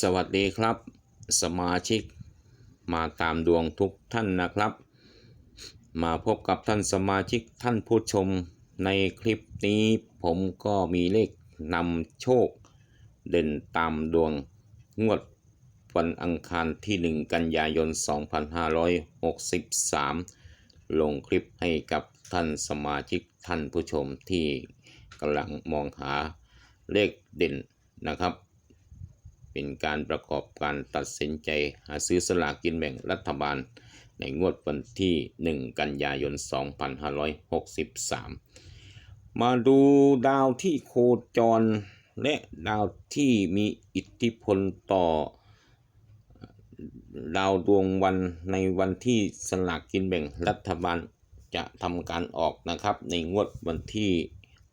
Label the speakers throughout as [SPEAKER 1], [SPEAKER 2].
[SPEAKER 1] สวัสดีครับ สมาชิกมาตามดวงทุกท่านนะครับ มาพบกับท่านสมาชิกท่านผู้ชมในคลิปนี้ผมก็มีเลขนำโชค เด่นตามดวงงวดวันอังคารที่ 1 กันยายน 2563 ลงคลิปให้กับท่านสมาชิกท่านผู้ชมที่กำลังมองหาเลขเด่นนะครับ เป็นการประกอบการตัดสินใจหาซื้อสลากกินแบ่งรัฐบาล ในงวดวันที่ 1 กันยายน 2563 มาดูดาวที่โคจร และดาวที่มีอิทธิพลต่อดาวดวงวันในวันที่สลากกินแบ่งรัฐบาลจะทำการออกนะครับในงวดวันที่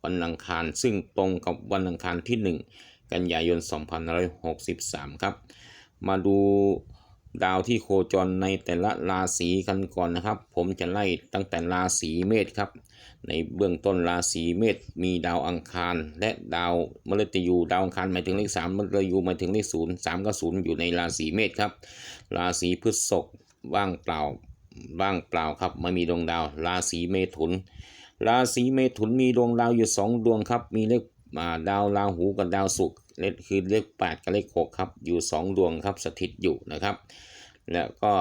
[SPEAKER 1] วันอังคาร ซึ่งตรงกับวันอังคารที่ 1 กันยายน 2563 ครับ มาดูดาวที่โคจรในแต่ละราศีกันก่อนนะครับ ผมจะไล่ตั้งแต่ราศีเมษครับ ในเบื้องต้นราศีเมษมีดาวอังคาร และดาวมฤตยูดาวอังคารหมายถึงเลข3มมฤตยูหมายถึงเลขศูนย์สามกับศูนย์อยู่ในราศีเมษครับ ราศีพฤษภว่างเปล่าว่างเปล่าครับไม่มีดวงดาว ราศีเมถุน ราศีเมถุนมีดวงดาวอยู่สองดวงครับ มีเลข อ่าดาวราหูกับดาวศุกร์เลขคือเลข8กับเลข6ครับ อยู่สองดวงครับสถิตอยู่นะครับ แล้วก็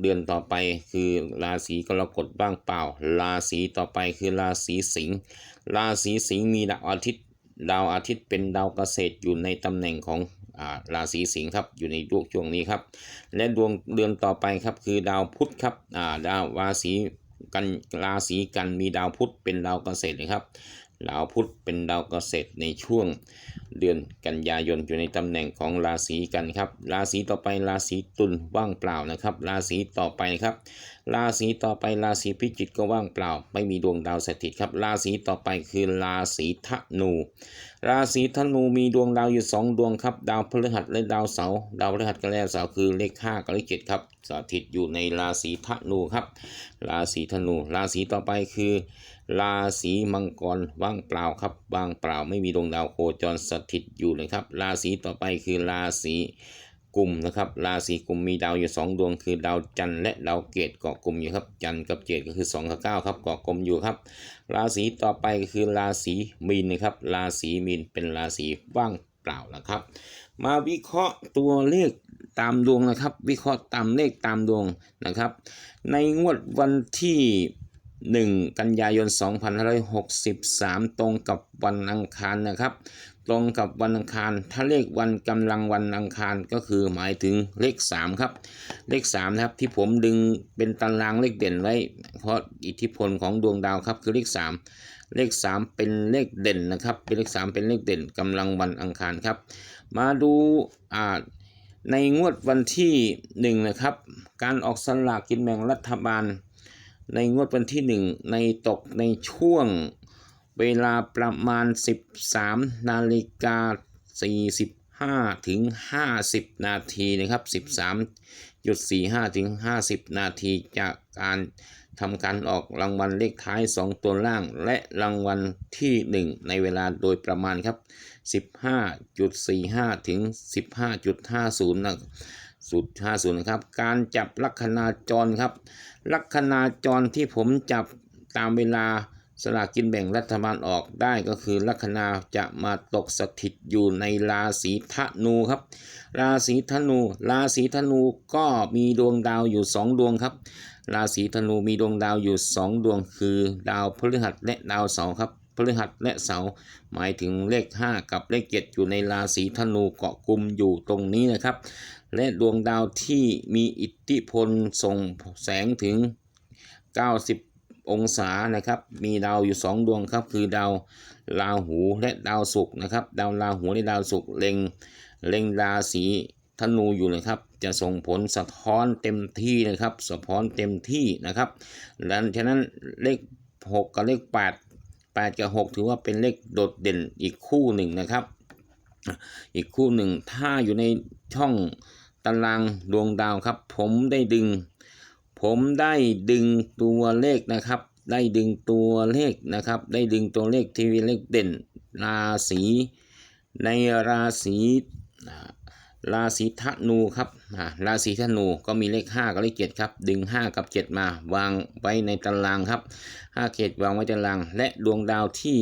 [SPEAKER 1] เดือนต่อไปคือราศีกรกฎบ้างเปล่า ราศีต่อไปคือราศีสิงห์ราศีสิงห์มีดาวอาทิตย์ ดาวอาทิตย์เป็นดาวเกษตรอยู่ในตำแหน่งของอาราศีสิงห์ครับอยู่ในดวงช่วงนี้ครับ และดวงเดือนต่อไปครับคือดาวพุธครับอาดาวราศีกันราศีกันมีดาวพุธเป็นดาวเกษตรนะครับ ดาวพุธเป็นดาวเกษตรในช่วงเดือนกันยายนอยู่ในตำแหน่งของราศีกันครับ ราศีต่อไปราศีตุลว่างเปล่านะครับ ราศีต่อไปครับ ราศีต่อไปราศีพิจิกก็ว่างเปล่า ไม่มีดวงดาวสถิตครับ ราศีต่อไปคือราศีธนูราศีธนูมีดวงดาวอยู่สองดวงครับ ดาวพฤหัสและดาวเสาร์ดาวพฤหัสกับดาวเสาร์คือเลขห้ากับเลขเจ็ดครับสถิตอยู่ในราศีธนูครับ ราศีธนู ราศีต่อไปคือ ราศีมังกรว่างเปล่าครับว่างเปล่าไม่มีดวงดาวโคจรสถิตอยู่เลยครับ ราศีต่อไปคือราศี กลุ่มนะครับ ราศีกลุ่มมีดาวอยู่สองดวง คือดาวจันทร์และดาวเกตเกาะกลุ่มอยู่ครับ จันทร์กับเกตก็คือ2กับ9ครับเกาะกลุ่มอยู่ครับ ราศีต่อไปก็คือราศีมีนนะครับ ราศีมีนเป็นราศีว่างเปล่านะครับ มาวิเคราะห์ตัวเลขตามดวงนะครับ วิเคราะห์ตามเลขตามดวงนะครับ ในงวดวันที่1 กันยายน 2563 ตรงกับวันอังคารนะครับ ตรงกับวันอังคาร ถ้าเลขวันกำลังวันอังคารก็คือหมายถึงเลข 3 ครับ เลข3นะครับที่ผมดึงเป็นตารางเลขเด่นไว้ เพราะอิทธิพลของดวงดาวครับคือเลข 3 เลข 3 เป็นเลขเด่นนะครับ เป็นเลข 3 เป็นเลขเด่นกำลังวันอังคารครับ มาดูอ่าในงวดวันที่1นะครับการออกสลากกินแบ่งรัฐบาล ในงวดวันที่ 1 ในตกในช่วง เวลาประมาณ 13 นาฬิกา 45 ถึง 50 นาทีนะครับ 13.45 ถึง 50 นาทีจากการทำการออกรางวัลเลขท้าย 2 ตัวล่าง และรางวัลที่ 1 ในเวลาโดยประมาณครับ 15.45 ถึง 15.50 นะสุด50นะครับ การจับลัคนาจรครับ ลัคนาจรที่ผมจับตามเวลา สลากกินแบ่งรัฐบาลออกได้ก็คือลัคนาจะมาตกสถิตอยู่ในราศีธนูครับ ราศีธนู ราศีธนูก็มีดวงดาวอยู่สองดวงครับ ราศีธนูมีดวงดาวอยู่สองดวง คือดาวพฤหัสและดาวเสาร์ครับพฤหัสและเสาร์หมายถึงเลข 5 กับเลข 7 อยู่ในราศีธนูเกาะกลุ่มอยู่ตรงนี้นะครับ และดวงดาวที่มีอิทธิพลส่งแสงถึง 90 องศานะครับ มีดาวอยู่ 2 ดวงครับ คือดาวราหูและดาวศุกร์นะครับ ดาวราหูและดาวศุกร์เล็งเล็งราศีธนูอยู่นะครับ จะส่งผลสะท้อนเต็มที่นะครับ สะท้อนเต็มที่นะครับดังฉะนั้นเลข 6 กับเลข 8 8 กับ 6 ถือว่าเป็นเลขโดดเด่นอีกคู่หนึ่งนะครับ อีกคู่หนึ่งถ้าอยู่ในช่องตารางดวงดาวครับ ผมได้ดึง ผมได้ดึงตัวเลขนะครับ ได้ดึงตัวเลขนะครับ ได้ดึงตัวเลขทีวีเลขเด่น ราศีในราศีราศีธนูครับราศีธนูก็มีเลข 5 กับเลข7ครับ ดึง 5 กับ 7 มาวางไว้ในตารางครับ5เขตวางไว้ตาราง และดวงดาวที่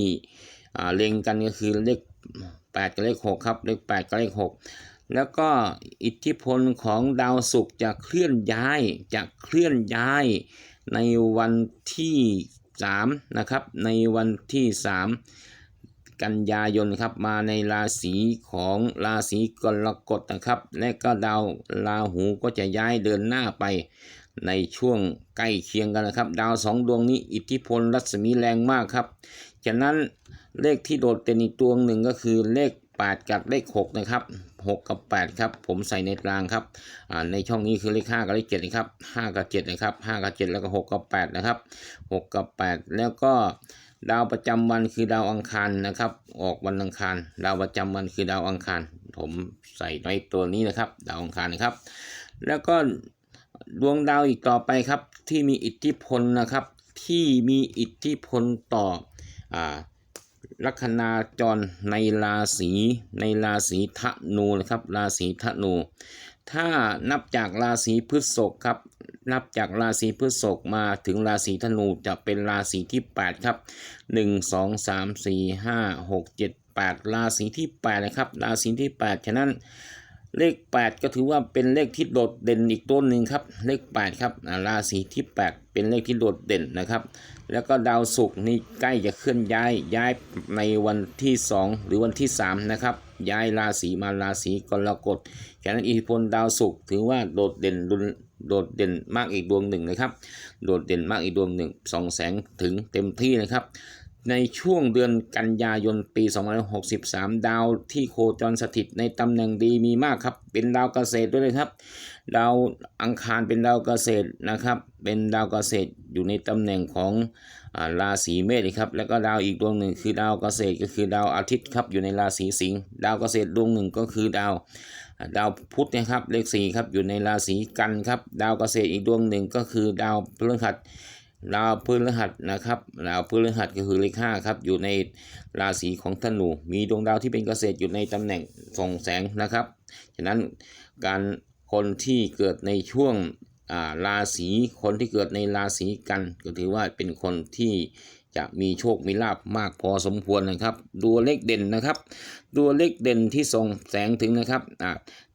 [SPEAKER 1] เล็งกันก็คือเลข 8 กับเลข 6 ครับ เลข 8 กับเลข 6 แล้วก็อิทธิพลของดาวศุกร์จะเคลื่อนย้ายจะเคลื่อนย้ายในวันที่3นะครับในวันที่ 3 กันยายนครับมาในราศีของราศีกรกฎนะครับ และก็ดาวราหูก็จะย้ายเดินหน้าไปในช่วงใกล้เคียงกันนะครับ ดาวสองดวงนี้อิทธิพลรัศมีแรงมากครับฉะนั้นเลขที่โดดเด่นอีกตัวหนึ่งก็คือเลข 8 กับเลข 6 นะครับ 6 กับ 8 ครับ ผมใส่ในตารางครับในช่องนี้คือเลข 5 กับเลข7นะครับ5กับ7นะครับ5กับ7 แล้วก็ 6 กับ 8 นะครับ 6 กับ 8 แล้วก็ดาวประจำวันคือดาวอังคารนะครับ ออกวันอังคาร ดาวประจำวันคือดาวอังคาร ผมใส่ในตัวนี้นะครับ ดาวอังคารนะครับ แล้วก็ดวงดาวอีกต่อไปครับ ที่มีอิทธิพลนะครับ ที่มีอิทธิพลต่ออ่า ลัคนาจรในราศีในราศีธนูนะครับ ราศีธนู ถ้านับจากราศีพฤษภครับ นับจากราศีพฤษภมาถึงราศีธนูจะเป็นราศีที่ 8 ครับ 1 2 3 4 5 6 7 8 ราศีที่8นะครับ ราศีที่ 8 ฉะนั้น เลข 8 ก็ถือว่าเป็นเลขที่โดดเด่นอีกตัวหนึ่งครับ เลข 8 ครับราศีที่ 8 เป็นเลขที่โดดเด่นนะครับ แล้วก็ดาวศุกร์นี่ใกล้จะเคลื่อนย้ายย้ายในวันที่ 2 หรือวันที่ 3 นะครับ ย้ายราศีมาราศีกรกฎฉะนั้นอิทธิพลดาวศุกร์ถือว่าโดดเด่นรุนโดดเด่นมากอีกดวงหนึ่งนะครับ โดดเด่นมากอีกดวงหนึ่งสองแสงถึงเต็มที่นะครับ ในช่วงเดือนกันยายนปี 2563 ดาวที่โคจรสถิตในตำแหน่งดีมีมากครับ เป็นดาวเกษตรด้วยเลยครับ ดาวอังคารเป็นดาวเกษตรนะครับ เป็นดาวเกษตรอยู่ในตำแหน่งของอราศีเมษครับ แล้วก็ดาวอีกดวงหนึ่งคือดาวเกษตรก็คือดาวอาทิตย์ครับอยู่ในราศีสิงห์ ดาวเกษตรดวงหนึ่งก็คือดาวดาวพุธนะครับเลขสี่ครับอยู่ในราศีกันครับ ดาวเกษตรอีกดวงหนึ่งก็คือดาวพฤหัส ดาวพฤหัสนะครับดาวพฤหัสก็คือเลขห้าครับอยู่ในราศีของธนูมีดวงดาวที่เป็นเกษตรอยู่ในตำแหน่งส่องแสงนะครับฉะนั้นการคนที่เกิดในช่วงราศีคนที่เกิดในราศีกันก็ถือว่าเป็นคนที่จะมีโชค มีลาบมากพอสมควรนะครับ ดูเลขเด่นนะครับ ดูเลขเด่นที่ส่องแสงถึงนะครับ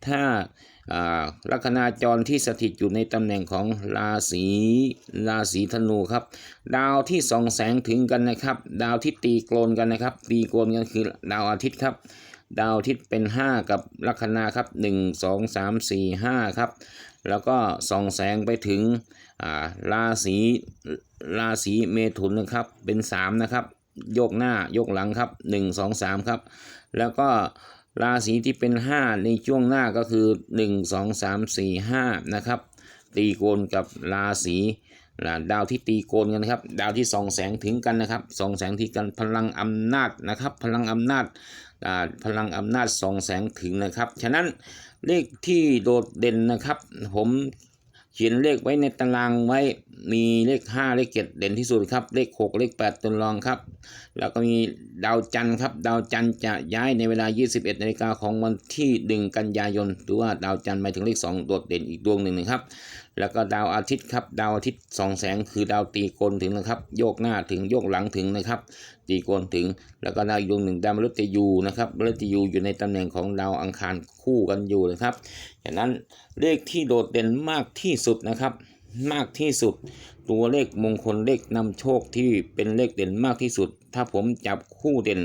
[SPEAKER 1] ถ้า ลัคนาจรที่สถิตอยู่ในตำแหน่งของราศีราศีธนูครับ ดาวที่ส่องแสงถึงกันนะครับ ดาวที่ตีโกลนกันนะครับ ตีโกลนกันคือดาวอาทิตย์ครับ ดาวอาทิตย์เป็น 5 กับลัคนาครับ 1 2 3 4 5 ครับ แล้วก็ส่องแสงไปถึงราศีราศีเมถุนนะครับเป็น 3 นะครับ โยกหน้าโยกหลังครับ 1 2 3 ครับ แล้วก็ ราศีที่เป็น 5 ในช่วงหน้าก็คือ 1 2 3 4 5นะครับตีโกนกับราศีดาวที่ตีโกนกันนะครับ ดาวที่ส่องแสงถึงกันนะครับส่องแสงที่กันพลังอำนาจนะครับ พลังอำนาจพลังอำนาจส่องแสงถึงนะครับ ฉะนั้นเลขที่โดดเด่นนะครับ ผมเขียนเลขไว้ในตารางไว้ มีเลข5เลข7เด่นที่สุดครับ เลข6เลข8ตัวรองครับ แล้วก็มีดาวจันทร์ครับ ดาวจันทร์จะย้ายในเวลา 21นาฬิกาของวันที่ 1 กันยายนหรือว่าดาวจันทร์หมายถึงเลข2โดดเด่นอีกดวงหนึ่งนะครับ แล้วก็ดาวอาทิตย์ครับ ดาวอาทิตย์สองแสงคือดาวตีโกนถึงนะครับ โยกหน้าถึงโยกหลังถึงนะครับ ตีโกนถึง แล้วก็ดาวดวงหนึ่งดาวมฤตยูนะครับมฤตยูอยู่ในตำแหน่งของดาวอังคารคู่กันอยู่นะครับฉะนั้นเลขที่โดดเด่นมากที่สุดนะครับ มากที่สุด ตัวเลขมงคลเลขนำโชคที่เป็นเลขเด่นมากที่สุด ถ้าผมจับคู่เด่น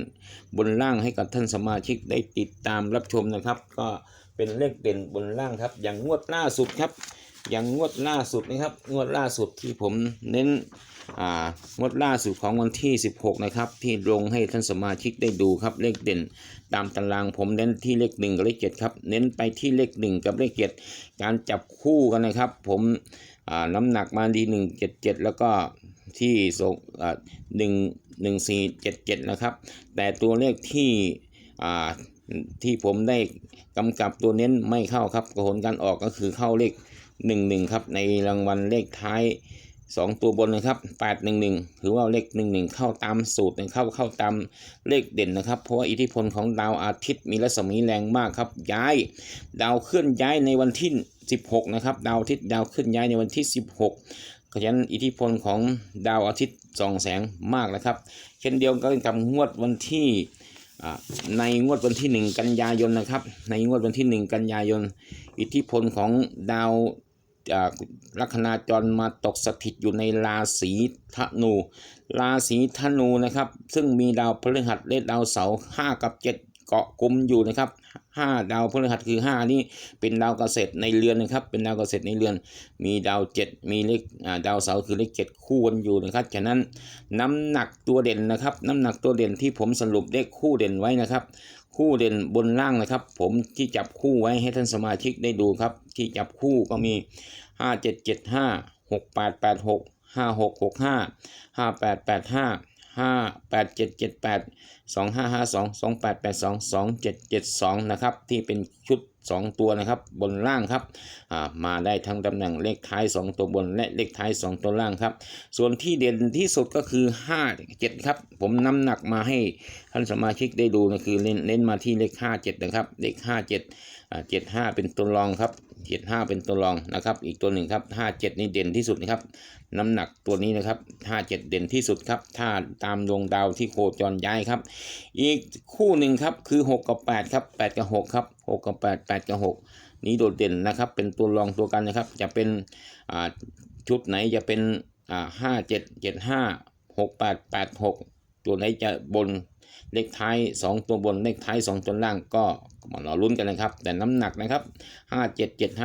[SPEAKER 1] บนล่างให้กับท่านสมาชิกได้ติดตามรับชมนะครับ ก็เป็นเลขเด่นบนล่างครับ อย่างงวดล่าสุดครับ อย่างงวดล่าสุดนะครับงวดล่าสุดที่ผมเน้นอ่างวดล่าสุดของวันที่ 16 นะครับ ที่ลงให้ท่านสมาชิกได้ดูครับเลขเด่น ตามตารางผมเน้นที่เลขหนึ่งกับเลขเจ็ดครับ เน้นไปที่เลขหนึ่งกับเลขเจ็ดการจับคู่กันนะครับ ผม น้ำหนักมาดีหนึ่งเจ็ดเจ็ดแล้วก็ที่ส่งอ่าหนึ่งหนึ่งสี่เจ็ดเจ็ดนะครับ แต่ตัวเลขที่อ่าที่ผมได้กำกับตัวเน้นไม่เข้าครับผลการออกก็คือเข้าเลขหนึ่งหนึ่งครับในรางวัลเลขท้าย สองตัวบนนะครับแปดหนึ่งหนึ่งถือว่าเลขหนึ่งหนึ่งเข้าตามสูตรเข้าเข้าตามเลขเด่นนะครับ เพราะว่าอิทธิพลของดาวอาทิตย์มีรัศมีแรงมากครับ ย้าย ดาวเคลื่อนย้ายในวันที่ 16 นะครับ ดาวอาทิตย์ดาวเคลื่อนย้ายในวันที่ 16เพราะฉะนั้นอิทธิพลของดาวอาทิตย์ส่องแสงมากนะครับ เช่นเดียวกันกับงวดวันที่ในงวดวันที่ 1 กันยายนนะครับ ในงวดวันที่ 1 กันยายน อิทธิพลของดาว ลัคนาจรมาตกสถิตอยู่ในราศีธนู ราศีธนูนะครับ ซึ่งมีดาวพฤหัสและดาวเสาร์ห้ากับเจ็ดเกาะกลุ่มอยู่นะครับห้าดาวพฤหัสคือห้านี่เป็นดาวเกษตรในเรือนนะครับ เป็นดาวเกษตรในเรือน มีดาวเจ็ดมีเลขดาวเสาร์คือเลขเจ็ดคู่กันอยู่นะครับ ฉะนั้นน้ำหนักตัวเด่นนะครับ น้ำหนักตัวเด่นที่ผมสรุปเลขคู่เด่นไว้นะครับ คู่เด่นบนล่างนะครับ ผมที่จับคู่ไว้ให้ท่านสมาชิกได้ดูครับ ที่จับคู่ก็มีห้าเจ็ดเจ็ดห้าหกแปดแปด ห้าแปดเจ็ดเจ็ดแปดสองห้าห้าสองสองแปดแปดสองสองเจ็ดเจ็ดสองนะครับที่เป็นชุดสองตัวนะครับบนล่างครับอ่ามาได้ทั้งตำแหน่งเลขท้ายสองตัวบนและเลขท้ายสองตัวล่างครับ ส่วนที่เด่นที่สุดก็คือห้าเจ็ดครับ ผมน้ำหนักมาให้ท่านสมาชิกได้ดูนะคือเน้นเน้นมาที่เลขห้าเจ็ดนะครับเลขห้าเจ็ดเจ็ดห้าเป็นตัวรองครับเจ็ดห้าเป็นตัวรองนะครับ อีกตัวหนึ่งครับห้าเจ็ดนี่เด่นที่สุดนะครับ น้ำหนักตัวนี้นะครับห้าเจ็ดเด่นที่สุดครับถ้าตามดวงดาวที่โคจรย้ายครับ อีกคู่หนึ่งครับคือหกกับแปดครับแปดกับหกครับหกกับแปดแปดกับหกนี้โดดเด่นนะครับ เป็นตัวรองตัวกันนะครับ จะเป็นชุดไหนจะเป็นห้าเจ็ดเจ็ดห้าหกแปดแปดหกตัวไหนจะบนเลขท้าย 2 ตัวบนเลขท้าย 2 ตัวล่างก็ มารอลุ้นกันนะครับ แต่น้ำหนักนะครับ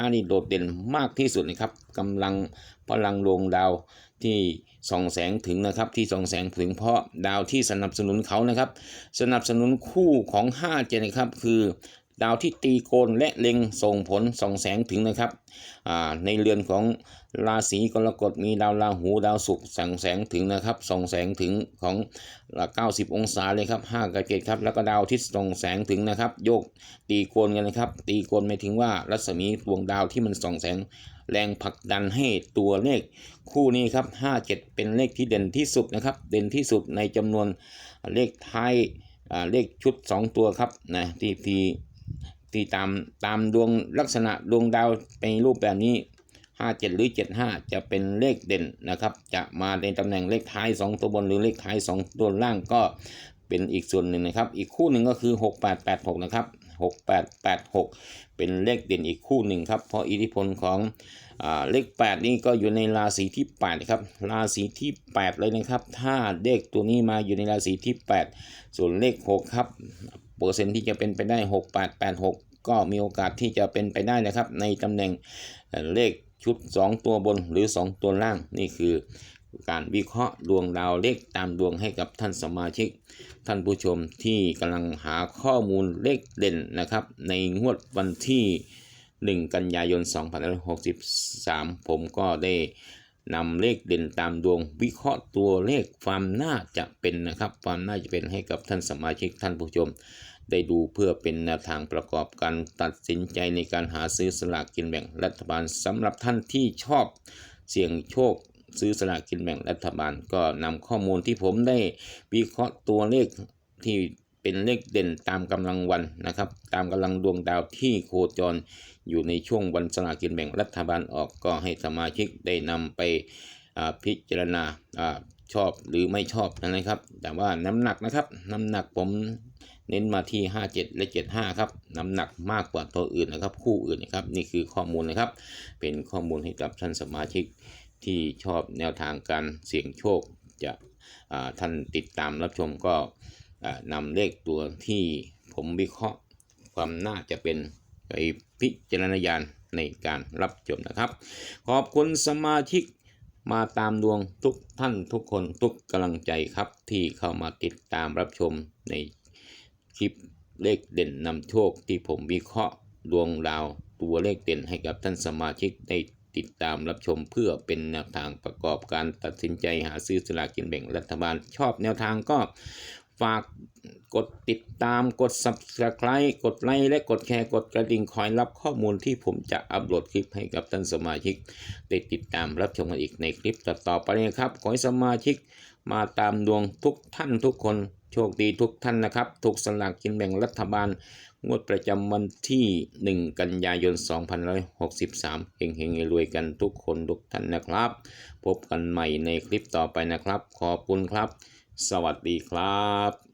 [SPEAKER 1] 5775 นี่โดดเด่นมากที่สุดนะครับกำลังพลังดวงดาวที่ส่องแสงถึงนะครับที่ส่องแสงถึงเพราะดาวที่สนับสนุนเขานะครับ สนับสนุนคู่ของ57นะครับคือ ดาวที่ตีโกนและเล็งส่งผลส่องแสงถึงนะครับในเรือนของราศีกรกฎมีดาวราหูดาวศุกร์ส่องแสงถึงนะครับส่องแสงถึงของ 90 องศาเลยครับ5กับ7ครับแล้วก็ดาวทิตย์ส่องแสงถึงนะครับ โยกตีโกนกันนะครับ ตีโกนหมายถึงว่ารัศมีดวงดาวที่มันส่องแสงแรงผลักดันให้ตัวเลขคู่นี้ครับ57 เป็นเลขที่เด่นที่สุดนะครับ เด่นที่สุดในจำนวนเลขท้ายเลขชุด 2 ตัวครับนะที่ที่ ที่ตามตามดวงลักษณะดวงดาวในรูปแบบนี้ 57 หรือ 75 จะเป็นเลขเด่นนะครับ จะมาในตำแหน่งเลขท้าย 2 ตัวบนหรือเลขท้าย 2 ตัวล่างก็เป็นอีกส่วนหนึ่งนะครับ อีกคู่หนึ่งก็คือ 6886 นะครับ 6886 เป็นเลขเด่นอีกคู่หนึ่งครับ เพราะอิทธิพลของอเลข 8 นี่ก็อยู่ในราศีที่8นะครับ ราศีที่ 8 เลยนะครับ ถ้าเลขตัวนี้มาอยู่ในราศีที่ 8 ส่วนเลข 6 ครับ เปอร์เซ็นต์ที่จะเป็นไปได้ 6886 ก็มีโอกาสที่จะเป็นไปได้นะครับ ในตำแหน่งเลขชุด 2 ตัวบนหรือ 2 ตัวล่างนี่คือการวิเคราะห์ดวงดาวเลขตามดวงให้กับท่านสมาชิก ท่านผู้ชมที่กำลังหาข้อมูลเลขเด่นนะครับ ในงวดวันที่ 1 กันยายน 2563 ผมก็ได้นำเลขเด่นตามดวง วิเคราะห์ตัวเลขความน่าจะเป็นนะครับ ความน่าจะเป็นให้กับท่านสมาชิกท่านผู้ชม ได้ดูเพื่อเป็นแนวทางประกอบการตัดสินใจในการหาซื้อสลากกินแบ่งรัฐบาลสำหรับท่านที่ชอบเสี่ยงโชคซื้อสลากกินแบ่งรัฐบาลก็นำข้อมูลที่ผมได้วิเคราะห์ตัวเลขที่เป็นเลขเด่นตามกำลังวันนะครับ ตามกำลังดวงดาวที่โคจรอยู่ในช่วงวันสลากกินแบ่งรัฐบาลออกก็ให้สมาชิกได้นำไปพิจารณาอาชอบหรือไม่ชอบนะครับ แต่ว่าน้ำหนักนะครับ น้ำหนักผม เน้นมาที่ 57 และ 75 ครับ น้ำหนักมากกว่าตัวอื่นนะครับ คู่อื่นนะครับ นี่คือข้อมูลนะครับ เป็นข้อมูลให้กับท่านสมาชิกที่ชอบแนวทางการเสี่ยงโชค จะท่านติดตามรับชมก็นำเลขตัวที่ผมวิเคราะห์ความน่าจะเป็นไปพิจารณญาณในการรับชมนะครับ ขอบคุณสมาชิกมาตามดวงทุกท่านทุกคนทุกกำลังใจครับที่เข้ามาติดตามรับชมใน คลิปเลขเด่นนำโชคที่ผมวิเคราะห์ดวงดาวตัวเลขเด่นให้กับท่านสมาชิกได้ติดตามรับชมเพื่อเป็นแนวทางประกอบการตัดสินใจหาซื้อสลากกินแบ่งรัฐบาลชอบแนวทางก็ ฝากกดติดตามกด subscribe กดไลค์และกดแชร์กดกระดิ่งคอยรับข้อมูลที่ผมจะอัปโหลดคลิปให้กับท่านสมาชิกได้ติดตามรับชมกันอีกในคลิปต่อๆไปนะครับ ขอให้สมาชิกมาตามดวงทุกท่านทุกคนโชคดีทุกท่านนะครับ ถูกสลากกินแบ่งรัฐบาล งวดประจำวันที่ 1 กันยายน 2563เฮงๆรวยกันทุกคนทุกท่านนะครับ พบกันใหม่ในคลิปต่อไปนะครับ ขอบคุณครับ สวัสดีครับ